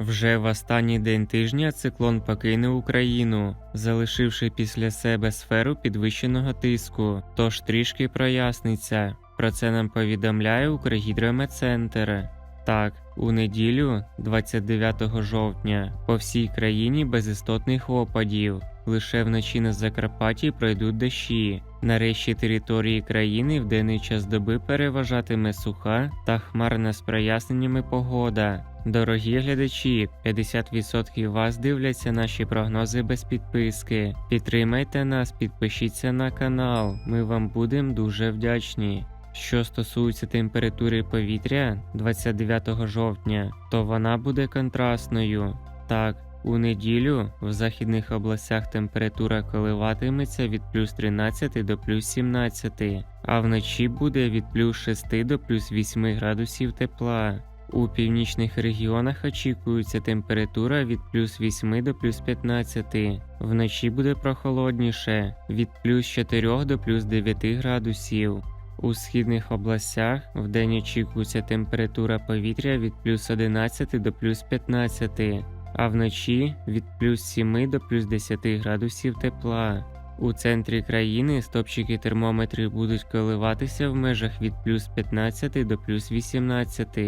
Вже в останній день тижня циклон покине Україну, залишивши після себе сферу підвищеного тиску, тож трішки проясниться. Про це нам повідомляє Укргідрометцентр. Так, у неділю, 29 жовтня, по всій країні без істотних опадів. Лише вночі на Закарпатті пройдуть дощі. На решті території країни в денний час доби переважатиме суха та хмарна з проясненнями погода. Дорогі глядачі, 50% вас дивляться наші прогнози без підписки. Підтримайте нас, підпишіться на канал. Ми вам будемо дуже вдячні. Що стосується температури повітря 29 жовтня, то вона буде контрастною. Так, у неділю в західних областях температура коливатиметься від плюс 13 до плюс 17, а вночі буде від плюс 6 до плюс 8 градусів тепла. У північних регіонах очікується температура від плюс 8 до плюс 15. Вночі буде прохолодніше від плюс 4 до плюс 9 градусів. У східних областях вдень очікується температура повітря від плюс 11 до плюс 15, а вночі від плюс 7 до плюс 10 градусів тепла. У центрі країни стопчики термометрів будуть коливатися в межах від плюс 15 до плюс 18,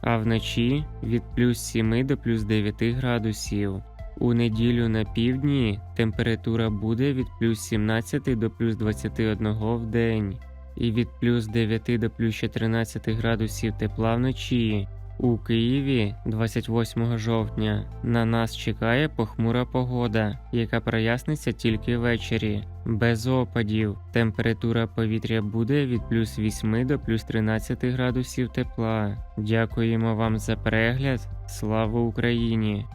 а вночі від плюс 7 до плюс 9 градусів. У неділю на півдні температура буде від плюс 17 до плюс 21 в день і від плюс 9 до плюс 14 градусів тепла вночі. У Києві 28 жовтня на нас чекає похмура погода, яка проясниться тільки ввечері. Без опадів. Температура повітря буде від плюс 8 до плюс 13 градусів тепла. Дякуємо вам за перегляд. Слава Україні!